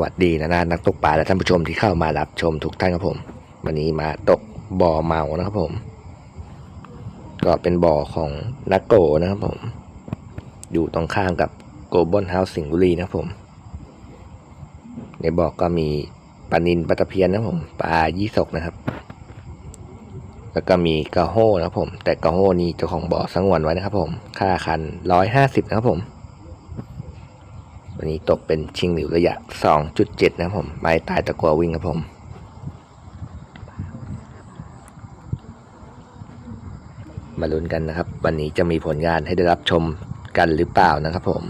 วัสดีนะนะนักตกปลาและท่านผู้ชมที่เข้ามารับชมทุกท่านครับผม วันนี้มาตกบ่อเมานะครับผม ก็เป็นบ่อของนักโกนะครับผม อยู่ตรงข้ามกับโกลบอลเฮาส์สิงห์บุรีนะครับผม ในบ่อก็มีปลานินปลาตะเพียนนะครับผมปลายี่สกนะครับ แล้วก็มีกระโห้นะครับผม แต่กระโห้นี้เจ้าของบ่อสงวนไว้นะครับผม ค่าคันร้อยห้าสิบนะครับผม วันนี้ตกเป็นชิงหลิวระยะ 2.7 นะผมไม้ตายตะกัววิ่งครับผมมาลุ้นกันนะครับ วันนี้จะมีผลงานให้ได้รับชมกันหรือเปล่านะครับผม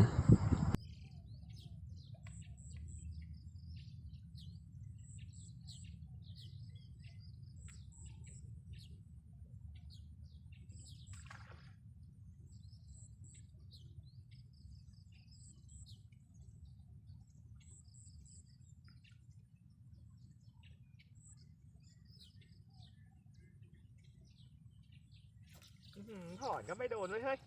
อื้อหือถอนก็ไม่โดนด้ยเฮ้ย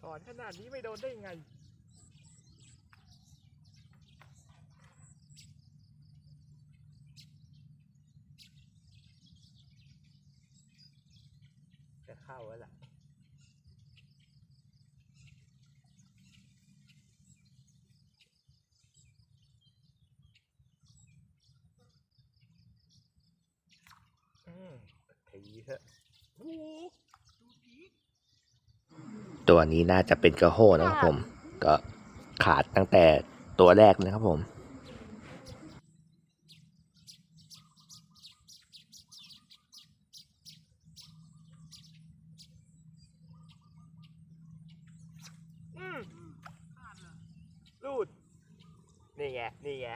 ถอนขนาดนี้ไม่โดนได้ยังไง จะเข้าแล้วล่ะ อืม ทีเถอะโอ้โหตัวนี้น่าจะเป็นกระโห้นะครับผม ก็ขาดตั้งแต่ตัวแรกนะครับผมอืมรูดนี่ไง นี่ไง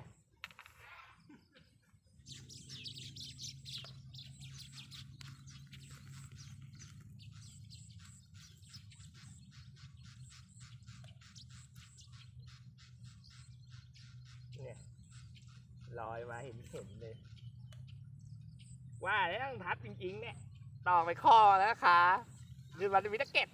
ลอยมาเห็นเห็นเลย ว่าแล้วต้องทัดจริงๆเนี่ย ต่อไปข้อแล้วค่ะหรือมันจะมีตะเก็บ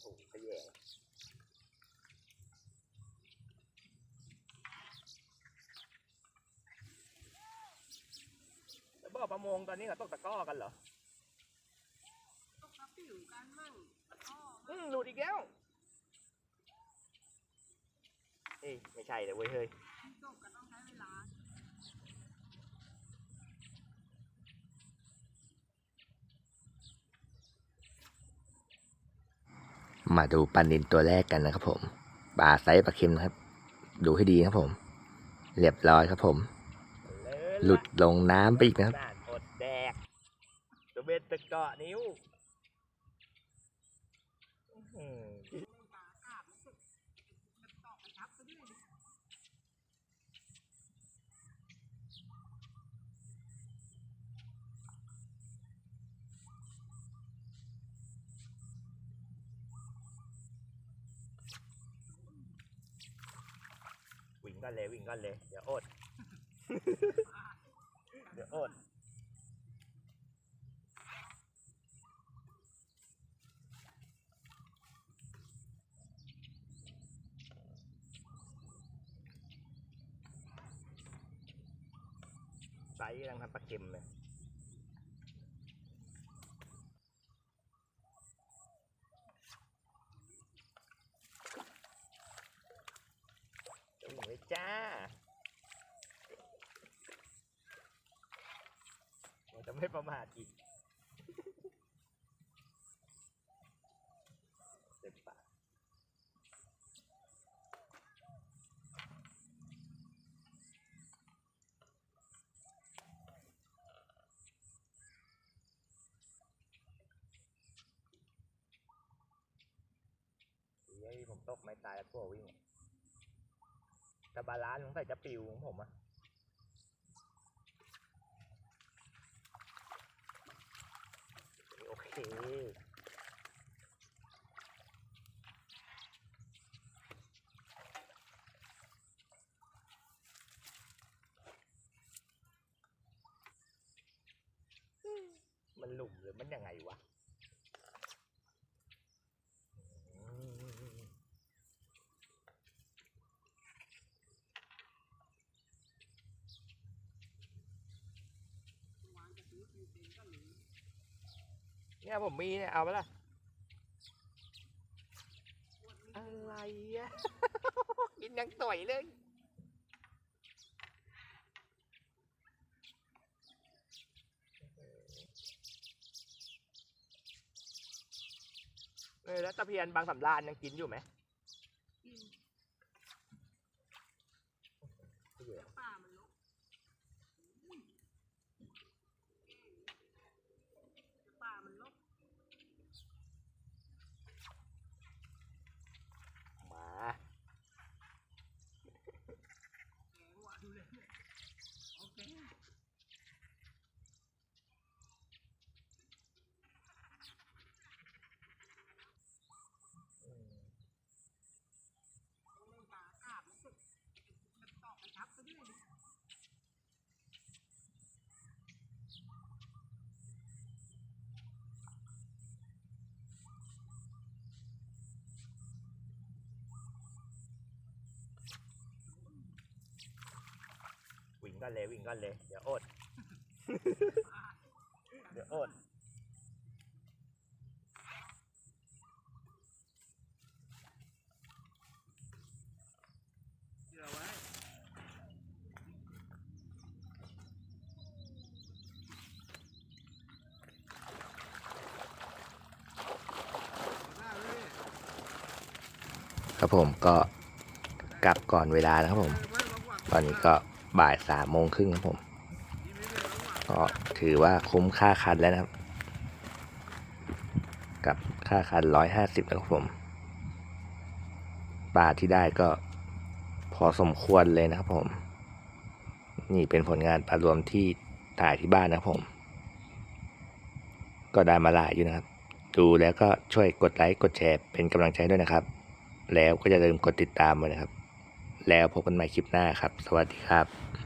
โอ้โหขยงแล้วบ่อ ประมงตอนนี้เขาตกตะกร้อกันเหรอตกกระปิ๋วกันมั่งอ้ออืมหลุดอีกแล้วเอ้ยไม่ใช่เลยเว้ยเฮ้ยตกก็ต้องใช้เวลามาดูปลานินตัวแรกกันนะครับผมปลาไซส์ปลาเค็มนะครับ ดูให้ดีนะครับผม เรียบร้อยครับผม หลุดลงน้ำไปอีกนะครับ ด่านอดแดกตัว เบ็ดตะเกาะนิ้วหือปลาขาดมันสุดมันตอกไปทับไปด้วยดิวิ่งกันเลยวิ่งกันเลย เดี๋ยวอด เดี๋ยวอด ไซส์กำลังทำปลาเค็มเลยจะวิ่งเลยจ้าเราจะไม่ประมาทอีก มตกไม่ตายแล้วพวกวิ่งแต่บาลานซ์ผมใส่จะปิวของผมอะโอเคมันหลุมหรือมันยังไงวะ เนี่ยผมมีเนี่ย เอาไปละอะไรอะ กินยังต่อยเลยเออแล้วตะเพียนบางสำรานยังกินอยู่ไหม กิน ไม่อยู่แล้ว ป่ามันลกอุ้ยป่ามันลก มา แกงหวานเลยเนี่ยโอเค อืม ต้องเล่นปลาอากาศแล้วก็มันตอกไปทับไปด้ วิ่งกันเลยวิ่งกันเลยเดี๋ยวอด เดี๋ยวอด เชื่อไว้หน้าเลย ครับผมก็กลับก่อนเวลานะครับผม ตอนนี้ก็บ่ายสามโมงครึ่งครับผม ก็ถือว่าคุ้มค่าคันแล้วนะครับ กับค่าคันร้อยห้าสิบนะครับผมปลาที่ได้ก็พอสมควรเลยนะครับผม นี่เป็นผลงานปลารวมที่ถ่ายที่บ้านนะครับผม ก็ได้มาหลายอยู่นะครับ ดูแล้วก็ช่วยกดไลค์กดแชร์เป็นกำลังใจด้วยนะครับ แล้วก็อย่าลืมกดติดตามมานะครับ แล้วพบกันใหม่คลิปหน้าครับ สวัสดีครับ